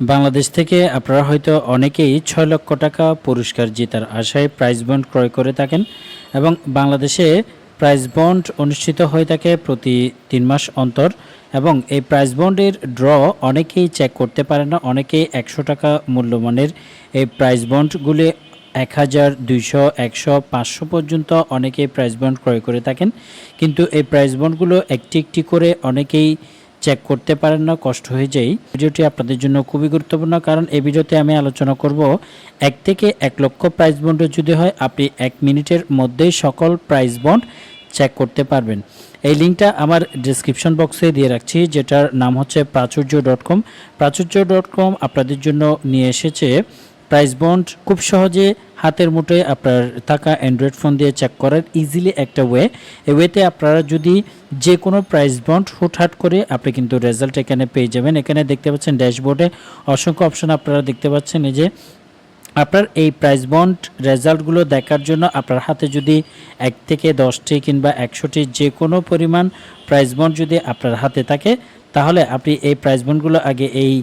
বাংলাদেশ থেকে আপনারা হয়তো অনেকেই ছয় লক্ষ টাকা পুরস্কার জেতার আশায় প্রাইজ বন্ড ক্রয় করে থাকেন এবং বাংলাদেশে প্রাইজ বন্ড অনুষ্ঠিত হয়ে থাকে প্রতি তিন মাস অন্তর এবং এই প্রাইজ বন্ডের ড্র অনেকেই চেক করতে পারে না, অনেকেই একশো টাকা মূল্যমানের এই প্রাইজ বন্ডগুলি এক হাজার দুইশো, একশো, পাঁচশো পর্যন্ত অনেকেই প্রাইজ বন্ড ক্রয় করে থাকেন। কিন্তু এই প্রাইজ বন্ডগুলো একটি একটি করে অনেকেই চেক করতে পারেন না, কষ্ট হয়ে যায়। ভিডিওটি আপনাদের জন্য খুবই গুরুত্বপূর্ণ, কারণ এই ভিডিওতে আমি আলোচনা করব এক থেকে এক লক্ষ প্রাইজ বন্ড যদি হয়, আপনি এক মিনিটের মধ্যেই সকল প্রাইজ বন্ড চেক করতে পারবেন। এই লিঙ্কটা আমার ডিসক্রিপশন বক্সে দিয়ে রাখছি, যেটার নাম হচ্ছে প্রাচুর্য ডট কম প্রাচুর্য ডট কম আপনাদের জন্য নিয়ে এসেছে প্রাইস বন্ড খুব সহজে হাতের মুঠোয় আপনার থাকা অ্যান্ড্রয়েড ফোন দিয়ে চেক করার ইজিলি একটা ওয়ে এই ওয়েতে আপনারা যদি যে কোনো প্রাইস বন্ড হুটহাট করে আপনি কিন্তু রেজাল্ট এখানে পেয়ে যাবেন। এখানে দেখতে পাচ্ছেন ড্যাশবোর্ডে অসংখ্য অপশন আপনারা দেখতে পাচ্ছেন। এই যে আপনার এই প্রাইস বন্ড রেজাল্টগুলো দেখার জন্য আপনার হাতে যদি এক থেকে দশটি কিংবা একশোটি যে কোনো পরিমাণ প্রাইস বন্ড যদি আপনার হাতে থাকে, তাহলে আপনি এই প্রাইস বন্ডগুলো আগে এই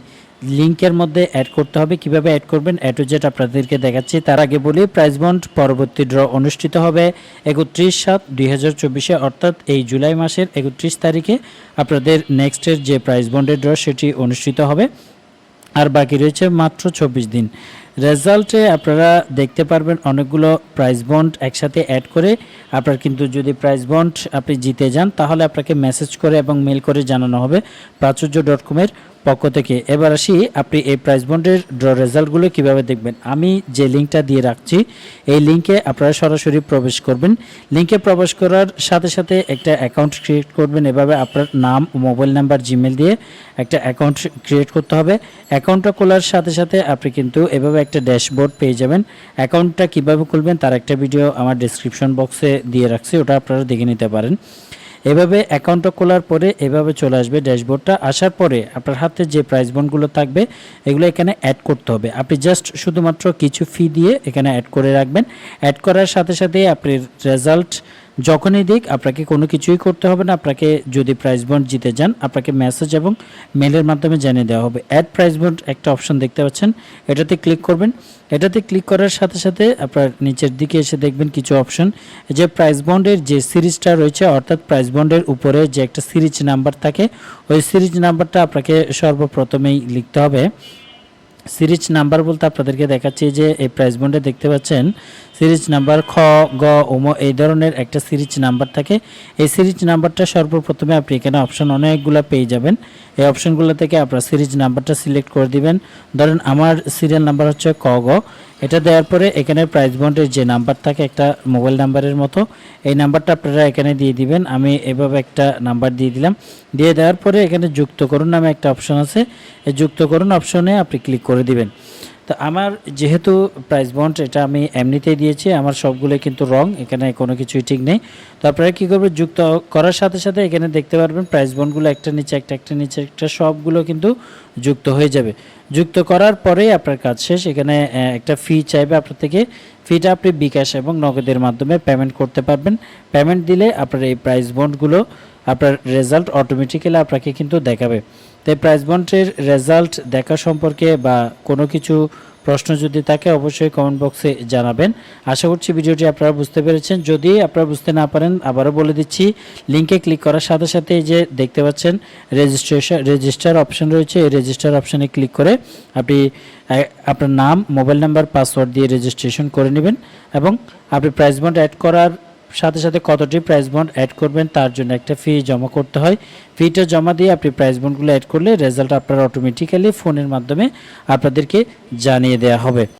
লিংকের মধ্যে অ্যাড করতে হবে। কীভাবে অ্যাড করবেন? এ টু আপনাদেরকে দেখাচ্ছি। তার আগে বলি প্রাইজ বন্ড পরবর্তী ড্র অনুষ্ঠিত হবে একত্রিশ সাত দুই হাজার চব্বিশে, অর্থাৎ এই জুলাই মাসের একত্রিশ তারিখে আপনাদের নেক্সটের যে প্রাইজ বন্ডের ড্র সেটি অনুষ্ঠিত হবে। আর বাকি রয়েছে মাত্র চব্বিশ দিন। রেজাল্টে আপনারা দেখতে পারবেন অনেকগুলো প্রাইজ বন্ড একসাথে অ্যাড করে। আপনার কিন্তু যদি প্রাইজ বন্ড আপনি জিতে যান, তাহলে আপনাকে মেসেজ করে এবং মেল করে জানানো হবে। প্রাচুর্য ডট কমের পক্ষ থেকে। এবার আসি আপনি এই প্রাইস বন্ডের ড্র রেজাল্টগুলো কীভাবে দেখবেন? আমি যে লিঙ্কটা দিয়ে রাখছি, এই লিঙ্কে আপনারা সরাসরি প্রবেশ করবেন। লিঙ্কে প্রবেশ করার সাথে সাথে একটা অ্যাকাউন্ট ক্রিয়েট করবেন। এভাবে আপনার নাম ও মোবাইল নাম্বার জিমেল দিয়ে একটা অ্যাকাউন্ট ক্রিয়েট করতে হবে। অ্যাকাউন্টটা খোলার সাথে সাথে আপনি কিন্তু এভাবে একটা ড্যাশবোর্ড পেয়ে যাবেন। অ্যাকাউন্টটা কীভাবে খুলবেন, তার একটা ভিডিও আমার ডিসক্রিপশন বক্সে দিয়ে রাখছি, ওটা আপনারা দেখে নিতে পারেন। এভাবে অ্যাকাউন্টটা খোলার পরে এভাবে চলে আসবে ড্যাশবোর্ডটা। আসার পরে আপনার হাতে যে প্রাইস বন্ডগুলো থাকবে, এগুলো এখানে অ্যাড করতে হবে। আপনি জাস্ট শুধুমাত্র কিছু ফি দিয়ে এখানে অ্যাড করে রাখবেন। অ্যাড করার সাথে সাথে আপনি রেজাল্ট যখনই দিক, আপনাকে কোনো কিছুই করতে হবে না। আপনাকে যদি প্রাইস বন্ড জিতে যান, আপনাকে মেসেজ এবং মেলের মাধ্যমে জানিয়ে দেওয়া হবে। অ্যাড প্রাইস বন্ড একটা অপশন দেখতে পাচ্ছেন। এটাতে ক্লিক করবেন। এটাতে ক্লিক করার সাথে সাথে আপনার নিচের দিকে এসে দেখবেন কিছু অপশন যে প্রাইস বন্ডের যে সিরিজটা রয়েছে, অর্থাৎ প্রাইস বন্ডের উপরে যে একটা সিরিজ নাম্বার থাকে, ওই সিরিজ নাম্বারটা আপনাকে সর্বপ্রথমেই লিখতে হবে। সিরিজ নাম্বার বলতে আপনাদেরকে দেখাচ্ছি যে এই প্রাইস বন্ডে দেখতে পাচ্ছেন সিরিজ নাম্বার খ, গ ওম এই ধরনের একটা সিরিজ নাম্বার থাকে। এই সিরিজ নাম্বারটা সর্বপ্রথমে আপনি এখানে অপশন অনেকগুলো পেয়ে যাবেন। এই অপশনগুলো থেকে আপনার সিরিজ নাম্বারটা সিলেক্ট করে দিবেন। ধরেন আমার সিরিয়াল নাম্বার হচ্ছে ক, গ। এটা দেওয়ার পরে এখানে প্রাইস বন্ডের যে নাম্বার থাকে একটা মোবাইল নাম্বারের মতো, এই নাম্বারটা আপনারা এখানে দিয়ে দিবেন। আমি এভাবে একটা নাম্বার দিয়ে দিলাম। দিয়ে দেওয়ার পরে এখানে যুক্ত করুন নামে একটা অপশন আছে। এই যুক্ত করুন অপশনে আপনি ক্লিক করে দিবেন। তো আমার যেহেতু প্রাইস বন্ড এটা আমি এমনিতেই দিয়েছি, আমার সবগুলো কিন্তু রং এখানে কোনো কিছুই ঠিক নেই। তো আপনারা কী করবেন, যুক্ত করার সাথে সাথে এখানে দেখতে পারবেন প্রাইস বন্ডগুলো একটা নিচে, একটা একটা নিচে, একটা সবগুলো কিন্তু যুক্ত হয়ে যাবে। যুক্ত করার পরেই আপনার কাজ শেষ, এখানে একটা ফি চাইবে আপনার থেকে। ফিটা আপনি বিকাশ এবং নগদের মাধ্যমে পেমেন্ট করতে পারবেন। পেমেন্ট দিলে আপনার এই প্রাইস বন্ডগুলো আপনার রেজাল্ট অটোমেটিক্যালি আপনাকে কিন্তু দেখাবে। তাই প্রাইস বন্ডের রেজাল্ট দেখা সম্পর্কে বা কোনো কিছু প্রশ্ন যদি থাকে, অবশ্যই কমেন্ট বক্সে জানাবেন। আশা করছি ভিডিওটি আপনারা বুঝতে পেরেছেন। যদি আপনারা বুঝতে না পারেন, আবারও বলে দিচ্ছি লিঙ্কে ক্লিক করার সাথে সাথে যে দেখতে পাচ্ছেন রেজিস্ট্রেশন রেজিস্টার অপশন রয়েছে। এই রেজিস্টার অপশানে ক্লিক করে আপনি আপনার নাম মোবাইল নাম্বার পাসওয়ার্ড দিয়ে রেজিস্ট্রেশন করে নেবেন এবং আপনি প্রাইস বন্ড অ্যাড করার সাথে সাথে কতটি প্রাইস বন্ড অ্যাড করবেন তার জন্য একটা ফি জমা করতে হয়। ফিটা জমা দিয়ে আপনি প্রাইস বন্ডগুলো অ্যাড করলে রেজাল্ট আপনার অটোমেটিক্যালি ফোনের মাধ্যমে আপনাদেরকে জানিয়ে দেওয়া হবে।